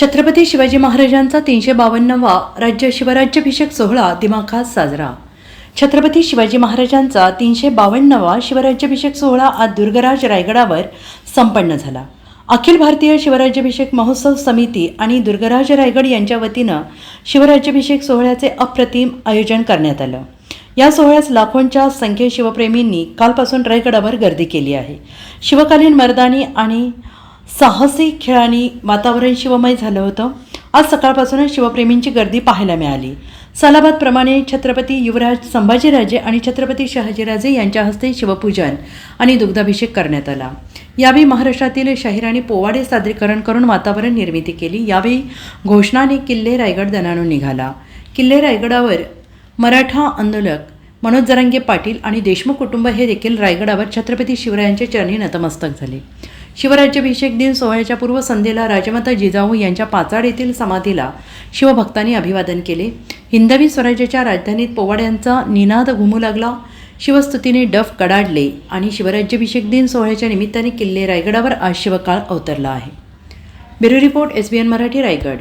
छत्रपती शिवाजी महाराजांचा तीनशे बावन्नवा राज्य शिवराज्याभिषेक सोहळा दिमाखात साजरा. छत्रपती शिवाजी महाराजांचा तीनशे बावन्नवा शिवराज्याभिषेक सोहळा आज दुर्गराज रायगडावर संपन्न झाला. अखिल भारतीय शिवराज्याभिषेक महोत्सव समिती आणि दुर्गराज रायगड यांच्या वतीनं शिवराज्याभिषेक सोहळ्याचे अप्रतिम आयोजन करण्यात आलं. या सोहळ्यास लाखोंच्या संख्ये शिवप्रेमींनी कालपासून रायगडावर गर्दी केली आहे. शिवकालीन मर्दानी आणि साहसी खेळांनी वातावरण शिवमय झालं होतं. आज सकाळपासूनच शिवप्रेमींची गर्दी पाहायला मिळाली. सालाबादप्रमाणे छत्रपती युवराज संभाजीराजे आणि छत्रपती शहाजीराजे यांच्या हस्ते शिवपूजन आणि दुग्धाभिषेक करण्यात आला. यावेळी महाराष्ट्रातील शाहिराणी पोवाडे सादरीकरण करून वातावरण निर्मिती केली. यावेळी घोषणाने किल्ले रायगड दणाणून निघाला. किल्ले रायगडावर मराठा आंदोलक मनोज जरांगे पाटील आणि देशमुख कुटुंब हे देखील रायगडावर छत्रपती शिवरायांच्या चरणी नतमस्तक झाले. शिवराज्याभिषेक दिन सोहळ्याच्या पूर्वसंध्येला राजमाता जिजाऊ यांच्या पाचाड येथील समाधीला शिवभक्तांनी अभिवादन केले. हिंदवी स्वराज्याच्या राजधानीत पोवाड्यांचा निनाद घुमू लागला. शिवस्तुतीने डफ कडाडले आणि शिवराज्याभिषेक दिन सोहळ्याच्या निमित्ताने किल्ले रायगडावर आज शिवकाळ अवतरला आहे. Bureau report S B N Marathi Raigad.